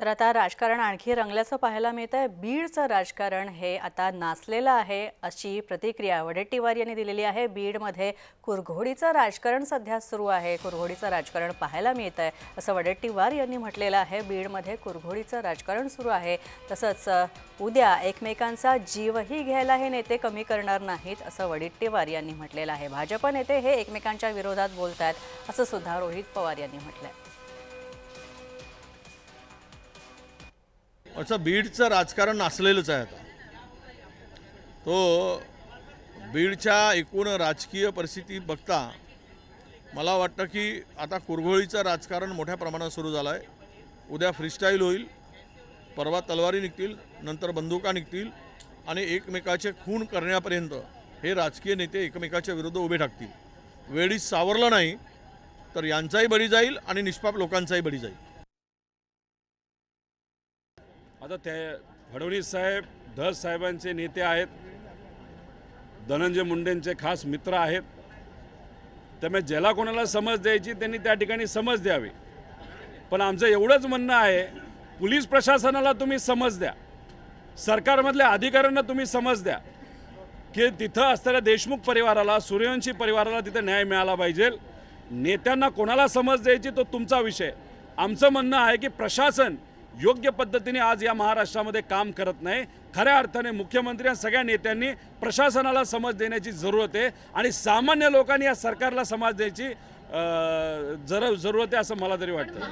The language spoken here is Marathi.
तर आता राजकारण आणखी रंगल्याचं पाहायला मिळत आहे बीडचं राजकारण हे आता नाचलेलं आहे अशी प्रतिक्रिया वडेट्टीवार यांनी दिलेली आहे. बीडमध्ये कुरघोडीचं राजकारण सध्या सुरू आहे. कुरघोडीचं राजकारण पाहायला मिळत आहे असं वडेट्टीवार यांनी म्हटलेलं आहे. बीडमध्ये कुरघोडीचं राजकारण सुरू आहे. तसंच उद्या एकमेकांचा जीवही घ्यायला हे नेते कमी करणार नाहीत असं वडेट्टीवार यांनी म्हटलेलं आहे. भाजप नेते हे एकमेकांच्या विरोधात बोलत आहेत असं सुद्धा रोहित पवार यांनी म्हटलं आहे असं बीडचं राजकारण असलेलंच आहे आता. तो बीडच्या एकूण राजकीय परिस्थिती बघता मला वाटतं की आता कुरघोळीचं राजकारण मोठ्या प्रमाणात सुरू झालं आहे उद्या फ्रीस्टाईल होईल परवा तलवारी निघतील नंतर बंदुका निघतील आणि एकमेकाचे खून करण्यापर्यंत हे राजकीय नेते एकमेकाच्या विरुद्ध उभे ठाकतील. वेळी सावरलं नाही तर यांचाही बळी जाईल आणि निष्पाप लोकांचाही बळी जाईल. आता ते फडणवीस साहेब धस साहेबांचे नेते आहेत. धनंजय मुंडेंचे खास मित्र आहेत. त्यामुळे ज्याला कोणाला समज द्यायची त्यांनी त्या ठिकाणी समज द्यावी. पण आमचं एवढंच म्हणणं आहे पोलीस प्रशासनाला तुम्ही समज द्या. सरकारमधल्या अधिकाऱ्यांना तुम्ही समज द्या. की तिथं असलेल्या देशमुख परिवाराला सूर्यवंशी परिवाराला तिथं न्याय मिळाला पाहिजे. नेत्यांना कोणाला समज द्यायची तो तुमचा विषय. आमचं म्हणणं आहे की प्रशासन योग्य पद्धतीने आज या महाराष्ट्रामध्ये काम करत नाही. खऱ्या अर्थाने मुख्यमंत्री आणि सगळ्या नेत्यांनी प्रशासनाला समज देण्याची जरूरत आहे आणि सामान्य लोकांनी या सरकारला समज द्यायची जर जरूरत आहे असं मला तरी वाटतं.